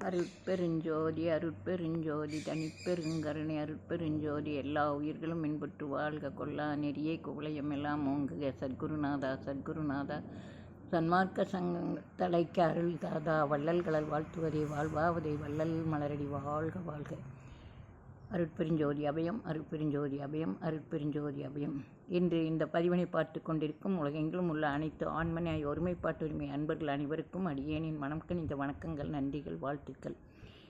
அருட்பெருஞ்சோதி அருட்பெருஞ்சோதி தனிப்பெருங்கருணை அருட்பெருஞ்சோதி எல்லா உயிர்களும் இன்புற்று வாழ்க. கொல்லா நெறியை குவளையம் எல்லாம் ஓங்குக. சத்குருநாதா சத்குருநாதா. சன்மார்க்க சங்கங்கள் தலைக்கு அருள் தாதா. வள்ளல்களால் வாழ்த்துவதை வாழ்வாவதை வள்ளல் மலரடி வாழ்க வாழ்க. அருட்பெருஞ்சோதி அபயம் அருட்பெருஞ்சோதி அபயம் அருட்பெருஞ்சோதி அபயம். இன்று இந்த பதிவினை பார்த்து கொண்டிருக்கும் உலகெங்கிலும் உள்ள அனைத்து ஆண்மனை ஒருமைப்பாட்டு உரிமை அன்பர்கள் அனைவருக்கும் அடியேனின் மனம் இந்த வணக்கங்கள் நன்றிகள் வாழ்த்துக்கள்.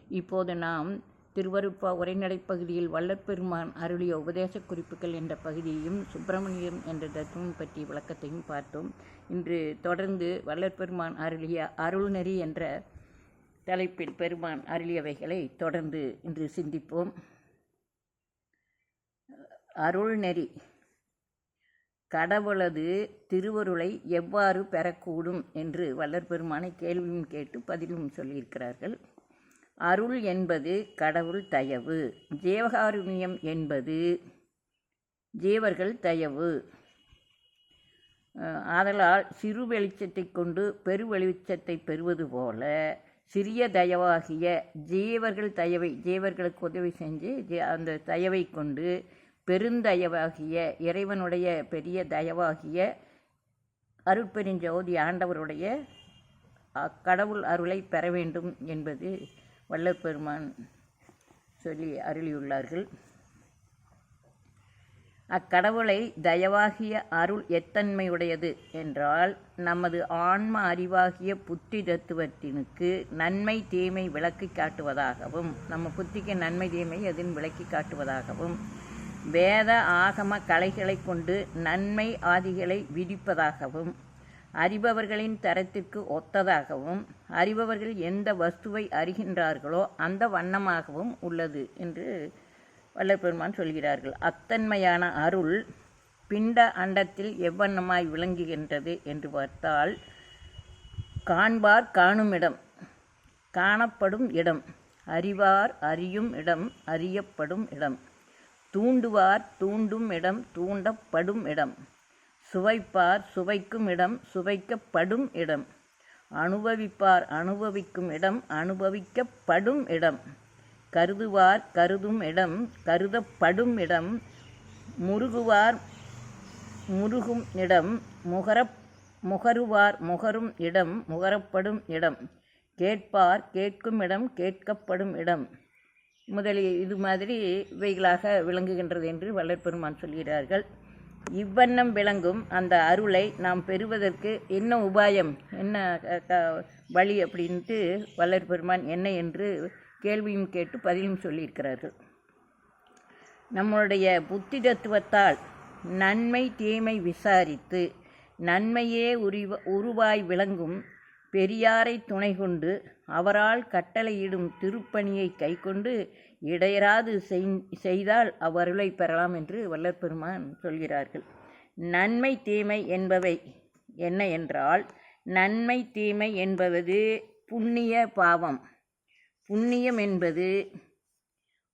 இப்போது நாம் திருவருப்பா உரைநடை பகுதியில் வள்ளற்பெருமான் அருளிய உபதேச குறிப்புகள் என்ற பகுதியையும் சுப்பிரமணியம் என்ற தத்துவம் பற்றிய விளக்கத்தையும் பார்த்தோம். இன்று தொடர்ந்து வல்லற்பெருமான் அருளிய அருள்நெறி என்ற தலைப்பில் பெருமான் அருளியவைகளை தொடர்ந்து இன்று சிந்திப்போம். அருள்நெறி. கடவுளது திருவருளை எவ்வாறு பெறக்கூடும் என்று வல்லற்பெருமானை கேள்வியும் கேட்டு பதிலும் சொல்லியிருக்கிறார்கள். அருள் என்பது கடவுள் தயவு ஜீவகாருண்யம் என்பது ஜீவர்கள் தயவு. ஆதலால் சிறு வெளிச்சத்தை கொண்டு பெரு வெளிச்சத்தை பெறுவது போல சிறிய தயவாகிய ஜீவர்கள் தயவை ஜீவர்களுக்கு உதவி செஞ்சு அந்த தயவை கொண்டு பெருந்தயவாகிய இறைவனுடைய பெரிய தயவாகிய அருட்பெருஞ்சோதி ஆண்டவருடைய கடவுள் அருளை பெற வேண்டும் என்பது வல்லப்பெருமான் சொல்லி அருளியுள்ளார்கள். அக்கடவுளை தயவாகிய அருள் எத்தன்மையுடையது என்றால் நமது ஆன்ம அறிவாகிய புத்தி தத்துவத்தினுக்கு நன்மை தீமை விளக்கி காட்டுவதாகவும் நம்ம புத்திக்கு நன்மை தீமை அதன் விளக்கி காட்டுவதாகவும் வேத ஆகம கலைகளை கொண்டு நன்மை ஆதிகளை விதிப்பதாகவும் அறிபவர்களின் தரத்திற்கு ஒத்ததாகவும் அறிபவர்கள் எந்த வஸ்துவை அறிகின்றார்களோ அந்த வண்ணமாகவும் உள்ளது என்று வல்லப்பெருமான் சொல்கிறார்கள். அத்தன்மையான அருள் பிண்ட அண்டத்தில் எவ்வண்ணமாய் விளங்குகின்றது என்று பார்த்தால் காண்பார் காணும் இடம் காணப்படும் இடம் அறிவார் அறியும் இடம் அறியப்படும் இடம். தூண்டுவார் தூண்டும் இடம் தூண்டப்படும் இடம். சுவைப்பார் சுவைக்கும் இடம் சுவைக்கப்படும் இடம். அனுபவிப்பார் அனுபவிக்கும் இடம் அனுபவிக்கப்படும் இடம். கருதுவார் கருதும் இடம் கருதப்படும் இடம். முருகுவார் முருகும் இடம் முகர முகருவார் முகரும் இடம் முகரப்படும் இடம். கேட்பார் கேட்கும் இடம் கேட்கப்படும் இடம். முதலிய இது மாதிரி இவைகளாக விளங்குகின்றது என்று வள்ளற்பெருமான் சொல்கிறார்கள். இவ்வண்ணம் விளங்கும் அந்த அருளை நாம் பெறுவதற்கு என்ன உபாயம் என்ன வழி அப்படின்ட்டு வள்ளற் என்ன என்று கேள்வியும் கேட்டு பதிலும் சொல்லியிருக்கிறார்கள். நம்மளுடைய புத்தி தத்துவத்தால் நன்மை தீமை விசாரித்து நன்மையே உரிவ உருவாய் விளங்கும் பெரியாரை துணை கொண்டு அவரால் கட்டளையிடும் திருப்பணியை கைக்கொண்டு இடையராது செய்தால் அவ்வருளை பெறலாம் என்று வல்லற்பெருமான் சொல்கிறார்கள். நன்மை தீமை என்பவை என்ன என்றால் நன்மை தீமை என்பது புண்ணிய பாவம். புண்ணியம் என்பது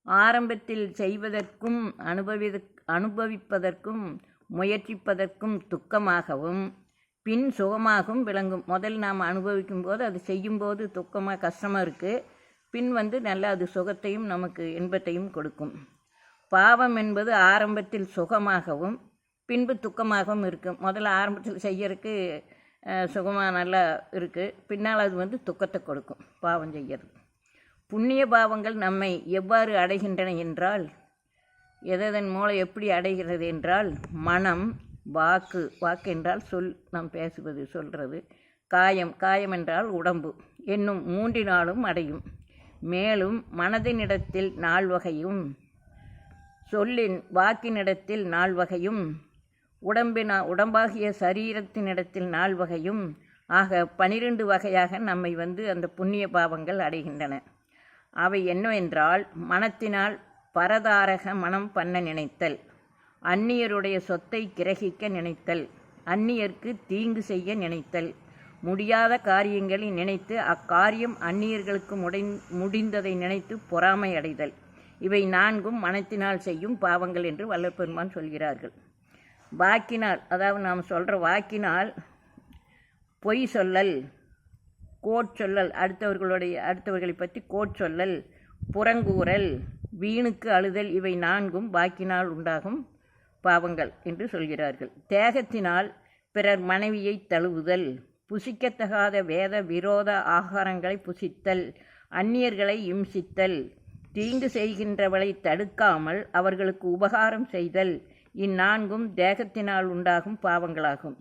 ஆரம்பத்தில் செய்வதற்கும் அனுபவி அனுபவிப்பதற்கும் முயற்சிப்பதற்கும் துக்கமாகவும் பின் சுகமாகவும் விளங்கும். முதல் நாம் அனுபவிக்கும் போது அது செய்யும்போது துக்கமாக கஷ்டமாக இருக்குது பின் வந்து நல்ல அது சுகத்தையும் நமக்கு இன்பத்தையும் கொடுக்கும். பாவம் என்பது ஆரம்பத்தில் சுகமாகவும் பின்பு துக்கமாகவும் இருக்கும் முதல்ல ஆரம்பத்தில் செய்யறதுக்கு சுகமாக நல்லா இருக்குது பின்னால் அது வந்து துக்கத்தை கொடுக்கும் பாவம் செய்யறது. புண்ணிய பாவங்கள் நம்மை எவ்வாறு அடைகின்றன என்றால் எதன் மூலம் எப்படி அடைகிறது என்றால் மனம் வாக்கு வாக்கு என்றால் சொல் நாம் பேசுவது சொல்கிறது காயம் காயம் என்றால் உடம்பு. என்னும் மூன்றினாலும் அடையும். மேலும் மனதினிடத்தில் நால்வகையும் சொல்லின் வாக்கினிடத்தில் நால்வகையும் உடம்பினா உடம்பாகிய சரீரத்தினிடத்தில் நால்வகையும் ஆக பனிரெண்டு வகையாக நம்மை வந்து அந்த புண்ணிய பாவங்கள் அடைகின்றன. அவை என்னவென்றால் மனத்தினால் பரதாரக மனம் பண்ண நினைத்தல். அந்நியருடைய சொத்தை கிரகிக்க நினைத்தல் அந்நியர்க்கு தீங்கு செய்ய நினைத்தல். முடியாத காரியங்களை நினைத்து அக்காரியம் அந்நியர்களுக்கு முடை முடிந்ததை நினைத்து பொறாமை அடைதல் இவை நான்கும் மனத்தினால் செய்யும் பாவங்கள் என்று வல்லப்பெருமான் சொல்கிறார்கள். வாக்கினால் அதாவது நாம் சொல்கிற வாக்கினால் பொய் சொல்லல் கோட் சொல்லல் அடுத்தவர்களுடைய அடுத்தவர்களை பற்றி கோட் சொல்லல் புறங்கூறல் வீணுக்கு அழுதல் இவை நான்கும் பாக்கினால் உண்டாகும் பாவங்கள் என்று சொல்கிறார்கள். தேகத்தினால் பிறர் மனைவியை தழுவுதல் புசிக்கத்தகாத வேத விரோத ஆகாரங்களை புசித்தல் அந்நியர்களை இம்சித்தல் தீங்கு செய்கின்றவளை தடுக்காமல் அவர்களுக்கு உபகாரம் செய்தல் இந்நான்கும் தேகத்தினால் உண்டாகும் பாவங்களாகும்.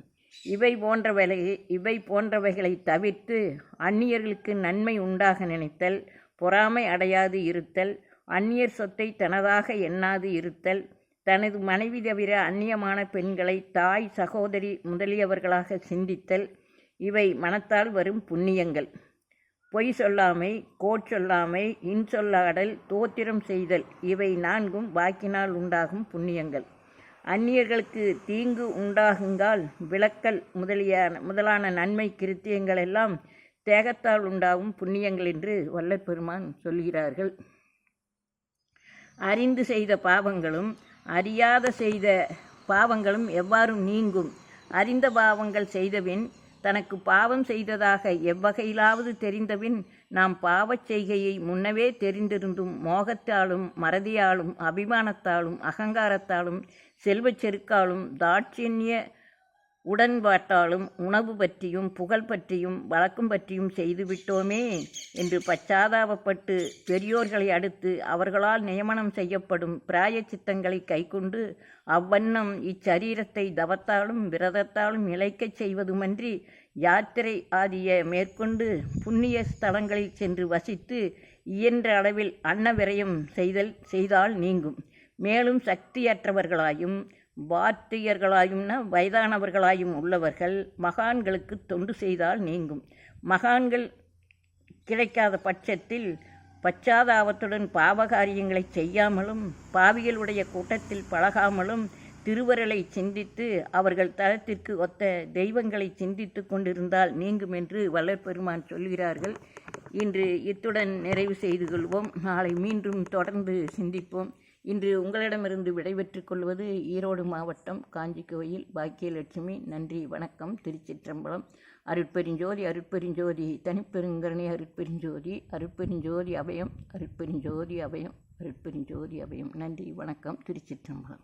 இவை போன்றவளை இவை போன்றவைகளை தவிர்த்து அந்நியர்களுக்கு நன்மை உண்டாக நினைத்தல் பொறாமை அடையாது இருத்தல் அந்நியர் சொத்தை தனதாக எண்ணாது இருத்தல் தனது மனைவி தவிர அந்நியமான பெண்களை தாய் சகோதரி முதலியவர்களாக சிந்தித்தல் இவை மனத்தால் வரும் புண்ணியங்கள். பொய் சொல்லாமை கோச்சொல்லாமை இன்சொல்லாடல் தோத்திரம் செய்தல் இவை நான்கும் வாக்கினால் உண்டாகும் புண்ணியங்கள். அந்நியர்களுக்கு தீங்கு உண்டாகுங்கால் விளக்கல் முதலியான முதலான நன்மை கிருத்தியங்கள் எல்லாம் தேகத்தால் உண்டாகும் புண்ணியங்கள் என்று வல்லப்பெருமான் சொல்கிறார்கள். அறிந்து செய்த பாவங்களும் அறியாத செய்த பாவங்களும் எவ்வாறு நீங்கும்? அறிந்த பாவங்கள் செய்தபின் தனக்கு பாவம் செய்ததாக எவ்வகையிலாவது தெரிந்தபின் நாம் பாவச் செய்கையை முன்னவே தெரிந்திருந்தும் மோகத்தாலும் மறதியாலும் அபிமானத்தாலும் அகங்காரத்தாலும் செல்வச் செருக்காலும் தாட்சியன்ய உடன்பாட்டாலும் உணவு பற்றியும் புகழ் பற்றியும் வழக்கம் பற்றியும் செய்துவிட்டோமே என்று பச்சாதாபப்பட்டு பெரியோர்களை அடுத்து அவர்களால் நியமனம் செய்யப்படும் பிராய சித்தங்களை கைக்கொண்டு அவ்வண்ணம் இச்சரீரத்தை தவத்தாலும் விரதத்தாலும் இழைக்கச் செய்வதுமன்றி யாத்திரை ஆதிய மேற்கொண்டு புண்ணிய ஸ்தலங்களில் சென்று வசித்து இயன்ற அளவில் அன்ன விரயம் செய்தல் செய்தால் நீங்கும். மேலும் சக்தியற்றவர்களாயும் வாத்தியர்களாயும்னா வயதானவர்களாயும் உள்ளவர்கள் மகான்களுக்கு தொண்டு செய்தால் நீங்கும். மகான்கள் கிடைக்காத பட்சத்தில் பச்சாதாபத்துடன் பாவகாரியங்களை செய்யாமலும் பாவியலுடைய கூட்டத்தில் பழகாமலும் திருவருளை சிந்தித்து அவர்கள் தளத்திற்கு ஒத்த தெய்வங்களை சிந்தித்து கொண்டிருந்தால் நீங்கும் என்று வல்லற்பெருமான் சொல்கிறார்கள். இன்று இத்துடன் நிறைவு செய்து கொள்வோம். நாளை மீண்டும் தொடர்ந்து சிந்திப்போம். இன்று உங்களிடமிருந்து விடைபெற்றுக் கொள்வது ஈரோடு மாவட்டம் காஞ்சி கோயில் பாக்கியலட்சுமி. நன்றி வணக்கம். திருச்சிற்றம்பலம். அருட்பெருஞ்சோதி அருட்பெருஞ்சோதி. தனிப்பெருங்கரணி அருட்பெருஞ்சோதி. அருட்பெருஞ்சோதி அபயம் அருட்பெருஞ்சோதி அபயம் அருட்பெருஞ்சோதி அபயம். நன்றி வணக்கம். திருச்சிற்றம்பலம்.